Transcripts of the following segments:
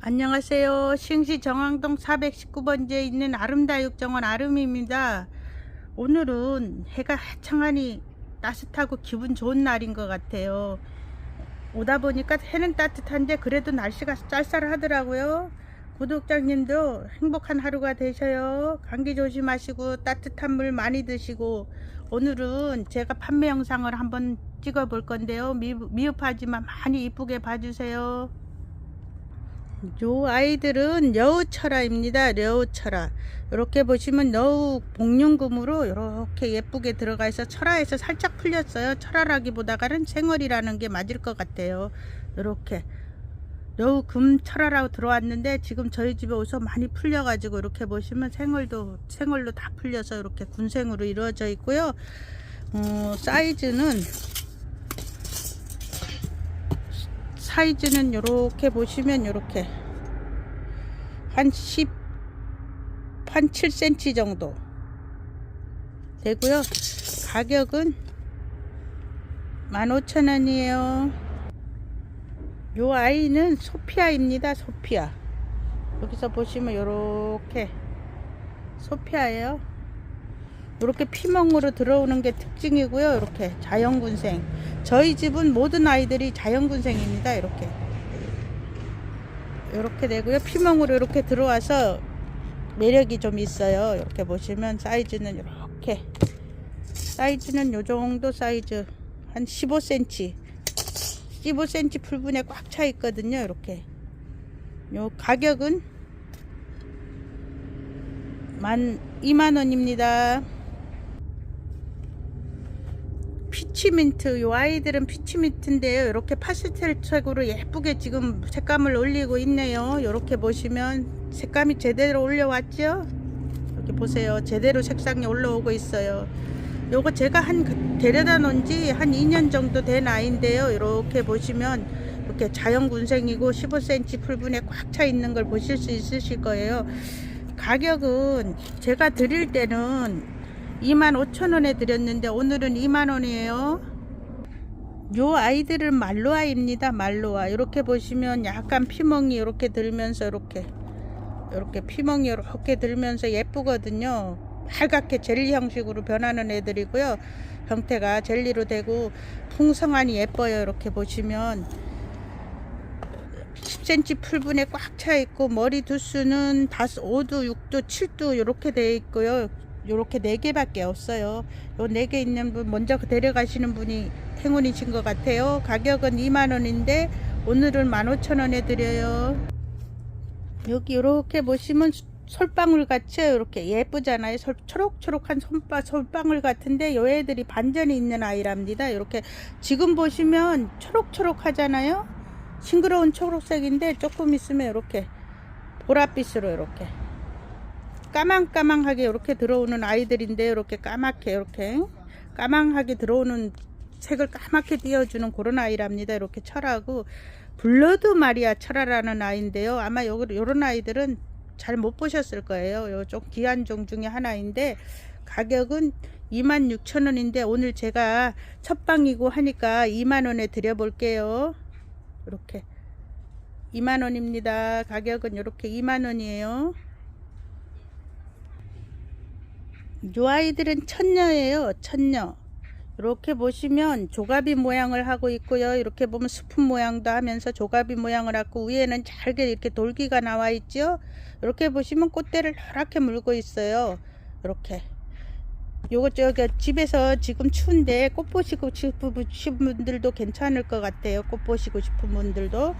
안녕하세요. 시흥시 정왕동 419번지에 있는 아름다육정원 아름입니다. 오늘은 해가 해창하니 따뜻하고 기분 좋은 날인 것 같아요. 오다 보니까 해는 따뜻한데 그래도 날씨가 쌀쌀하더라고요. 구독자님도 행복한 하루가 되셔요. 감기 조심하시고 따뜻한 물 많이 드시고 오늘은 제가 판매 영상을 한번 찍어 볼 건데요. 미, 미흡하지만 많이 이쁘게 봐주세요. 요 아이들은 여우철아입니다. 여우철아. 이렇게 보시면 여우 복륜금으로 이렇게 예쁘게 들어가 있어 철아에서 살짝 풀렸어요. 철아라기보다는 생얼이라는 게 맞을 것 같아요. 이렇게 여우 금 철아라고 들어왔는데 지금 저희 집에 오서 많이 풀려가지고 이렇게 보시면 생얼도 생얼로 다 풀려서 이렇게 군생으로 이루어져 있고요. 어, 사이즈는 사이즈는 이렇게 보시면 이렇게 한 10, 한 7cm 정도 되고요. 가격은 15,000원이에요. 요 아이는 소피아입니다. 소피아. 여기서 보시면 이렇게 소피아예요. 이렇게 피멍으로 들어오는 게 특징이고요. 이렇게 자연군생. 저희 집은 모든 아이들이 자연군생입니다. 이렇게. 이렇게 되고요. 피멍으로 이렇게 들어와서 매력이 좀 있어요. 이렇게 보시면 사이즈는 이렇게. 사이즈는 요 정도 사이즈. 한 15cm. 15cm 풀분에 꽉 차 있거든요. 이렇게. 요 가격은 만 2만원입니다. 피치민트 요 아이들은 피치민트인데요. 이렇게 파스텔 색으로 예쁘게 지금 색감을 올리고 있네요. 이렇게 보시면 색감이 제대로 올려왔죠? 여기 보세요. 제대로 색상이 올라오고 있어요. 요거 제가 한 그- 데려다 놓은 지 한 2년 정도 된 아이인데요. 이렇게 보시면 이렇게 자연군생이고 15cm 풀분에 꽉 차 있는 걸 보실 수 있으실 거예요. 가격은 제가 드릴 때는 25,000원에 드렸는데 오늘은 2만원이에요. 요 아이들은 말로아입니다. 말로아. 이렇게 보시면 약간 피멍이 이렇게 들면서 이렇게 이렇게 피멍이 이렇게 들면서 예쁘거든요. 빨갛게 젤리 형식으로 변하는 애들이고요. 형태가 젤리로 되고 풍성하니 예뻐요. 이렇게 보시면 10cm 풀분에 꽉 차 있고 머리 두수는 5, 5도, 6도, 7도 이렇게 돼 있고요. 이렇게 네 개밖에 없어요. 요 네 개 있는 분 먼저 데려가시는 분이 행운이신 것 같아요. 가격은 2만 원인데 오늘은 15,000원에 드려요. 여기 이렇게 보시면 솔방울 같이 이렇게 예쁘잖아요. 솔, 초록초록한 손바, 솔방울 같은데 요 애들이 반전이 있는 아이랍니다. 이렇게 지금 보시면 초록초록 하잖아요. 싱그러운 초록색인데 조금 있으면 이렇게 보랏빛으로 이렇게 까망까망하게 이렇게 들어오는 아이들인데 이렇게 까맣게 이렇게 까망하게 들어오는 색을 까맣게 띄워주는 그런 아이랍니다. 이렇게 철하고 블러드 마리아 철화라는 아이인데요. 아마 요, 요런 아이들은 잘 못 보셨을 거예요. 요좀 귀한 종 중에 하나인데 가격은 26,000원인데 오늘 제가 첫 방이고 하니까 2만원에 드려볼게요. 이렇게 2만원입니다. 가격은 이렇게 2만원이에요. 요 아이들은 천녀예요. 천녀. 이렇게 보시면 조가비 모양을 하고 있고요. 이렇게 보면 스푼 모양도 하면서 조가비 모양을 하고 위에는 잘게 이렇게 돌기가 나와 있죠. 이렇게 보시면 꽃대를 노랗게 물고 있어요. 이렇게. 요거 저기 집에서 지금 추운데 꽃 보시고 싶은 분들도 괜찮을 것 같아요. 꽃 보시고 싶은 분들도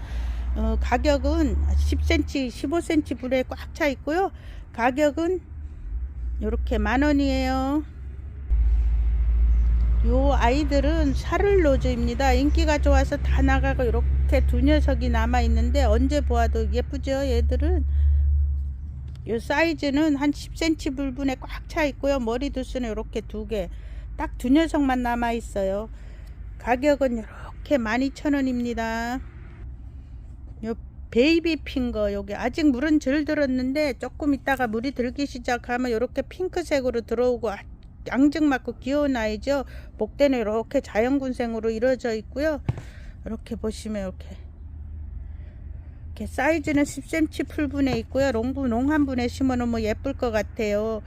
어, 가격은 10cm, 15cm 불에 꽉 차 있고요. 가격은 이렇게 만 원이에요. 요 아이들은 샤를로즈입니다. 인기가 좋아서 다 나가고 이렇게 두 녀석이 남아 있는데 언제 보아도 예쁘죠. 얘들은 요 사이즈는 한 10cm 불분에 꽉 차 있고요. 머리 두수는 이렇게 두 개. 딱 두 녀석만 남아 있어요. 가격은 이렇게 12,000원입니다. 요 베이비 핑거 여기 아직 물은 덜 들었는데 조금 있다가 물이 들기 시작하면 이렇게 핑크색으로 들어오고 아- 앙증맞고 귀여운 아이죠. 목대는 이렇게 자연군생으로 이루어져 있고요. 이렇게 보시면 이렇게 이렇게 사이즈는 10cm 풀분에 있고요. 롱부 농한분에 심어놓으면 예쁠 것 같아요.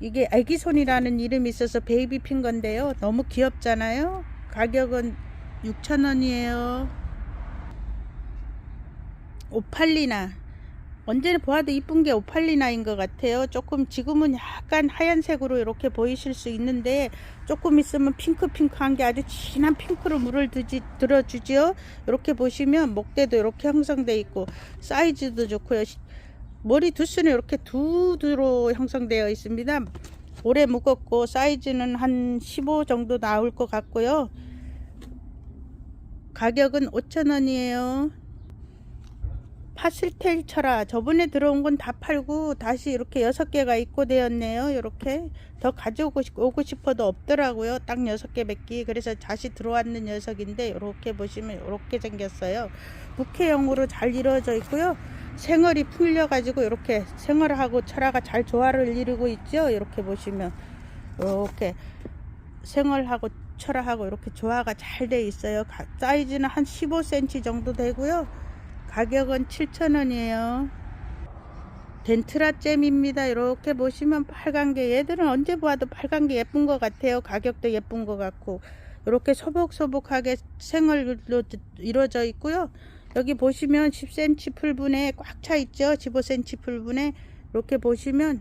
이게 애기손이라는 이름이 있어서 베이비 핀 건데요. 너무 귀엽잖아요. 가격은 6,000원이에요. 오팔리나. 언제나 보아도 이쁜 게 오팔리나인 것 같아요. 조금 지금은 약간 하얀색으로 이렇게 보이실 수 있는데 조금 있으면 핑크핑크한 게 아주 진한 핑크로 물을 드지, 들어주죠. 이렇게 보시면 목대도 이렇게 형성돼 있고 사이즈도 좋고요. 시- 머리 두수는 이렇게 두두로 형성되어 있습니다. 오래 묶었고 사이즈는 한 15 정도 나올 것 같고요. 가격은 5,000원이에요. 파슬텔 철화 저번에 들어온 건 다 팔고 다시 이렇게 여섯 개가 입고되었네요. 이렇게 더 가져오고 싶, 오고 싶어도 없더라고요. 딱 여섯 개 맺기 그래서 다시 들어왔는 녀석인데 이렇게 보시면 이렇게 생겼어요. 부케형으로 잘 이루어져 있고요. 생얼이 풀려 가지고 이렇게 생얼하고 철화가 잘 조화를 이루고 있죠. 이렇게 보시면. 이렇게 생얼하고 철화하고 이렇게 조화가 잘 돼 있어요. 가- 사이즈는 한 15cm 정도 되고요 가격은 7,000원이에요. 덴트라잼입니다. 이렇게 보시면 빨간 게 얘들은 언제 보아도 빨간 게 예쁜 것 같아요. 가격도 예쁜 것 같고 이렇게 소복소복하게 생얼로 이루어져 있고요. 여기 보시면 10cm 풀분에 꽉 차 있죠. 15cm 풀분에 이렇게 보시면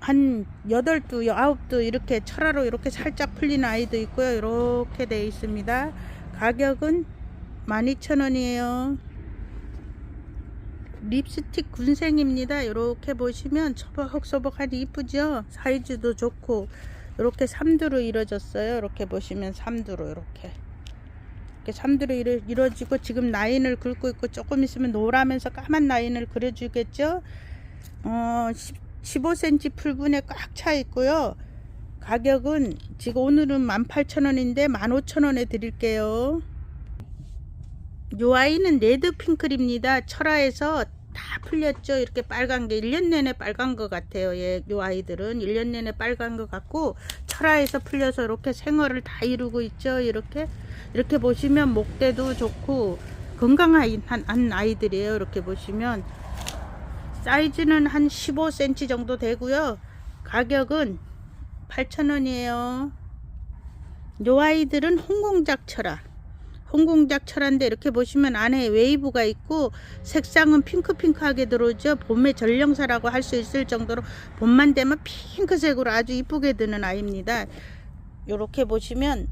한 8두, 9두 이렇게 철화로 이렇게 살짝 풀린 아이도 있고요. 이렇게 돼 있습니다. 가격은 12,000원이에요. 립스틱 군생입니다. 이렇게 보시면 소복소복하니 이쁘죠? 사이즈도 좋고 이렇게 3두로 이루어졌어요. 이렇게 보시면 3두로 이렇게 이렇게 3두로 이루, 이루어지고 지금 라인을 긁고 있고 조금 있으면 노라면서 까만 라인을 그려주겠죠? 어, 10, 15cm 풀분에 꽉 차 있고요. 가격은 지금 오늘은 18,000원인데 15,000원에 드릴게요. 요 아이는 레드 핑클입니다. 철화에서 다 풀렸죠. 이렇게 빨간 게 1년 내내 빨간 것 같아요. 예, 요 아이들은 1년 내내 빨간 것 같고 철화에서 풀려서 이렇게 생얼을 다 이루고 있죠. 이렇게 이렇게 보시면 목대도 좋고 건강한 한 아이들이에요. 이렇게 보시면 사이즈는 한 15cm 정도 되고요. 가격은 8,000원이에요. 요 아이들은 홍공작 철화. 홍공작 철화인데 이렇게 보시면 안에 웨이브가 있고 색상은 핑크핑크하게 들어오죠. 봄의 전령사라고 할 수 있을 정도로 봄만 되면 핑크색으로 아주 이쁘게 드는 아이입니다. 요렇게 보시면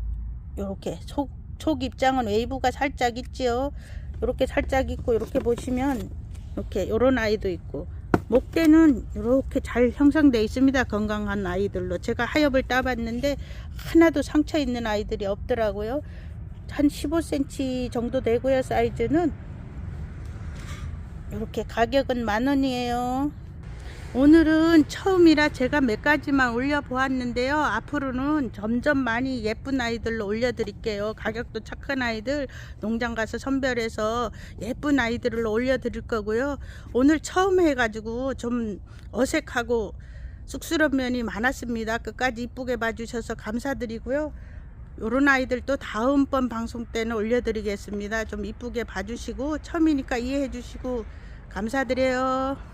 요렇게 속, 속 입장은 웨이브가 살짝 있지요. 요렇게 살짝 있고 이렇게 보시면 이렇게 요런 아이도 있고 목대는 이렇게 잘 형성되어 있습니다. 건강한 아이들로 제가 하엽을 따봤는데 하나도 상처 있는 아이들이 없더라고요. 한 15cm 정도 되고요. 사이즈는 이렇게 가격은 만 원이에요. 오늘은 처음이라 제가 몇 가지만 올려 보았는데요. 앞으로는 점점 많이 예쁜 아이들로 올려 드릴게요. 가격도 착한 아이들 농장 가서 선별해서 예쁜 아이들로 올려 드릴 거고요. 오늘 처음 해 가지고 좀 어색하고 쑥스러운 면이 많았습니다. 끝까지 이쁘게 봐주셔서 감사드리고요. 요런 아이들 또 다음번 방송 때는 올려드리겠습니다. 좀 이쁘게 봐주시고 처음이니까 이해해 주시고 감사드려요.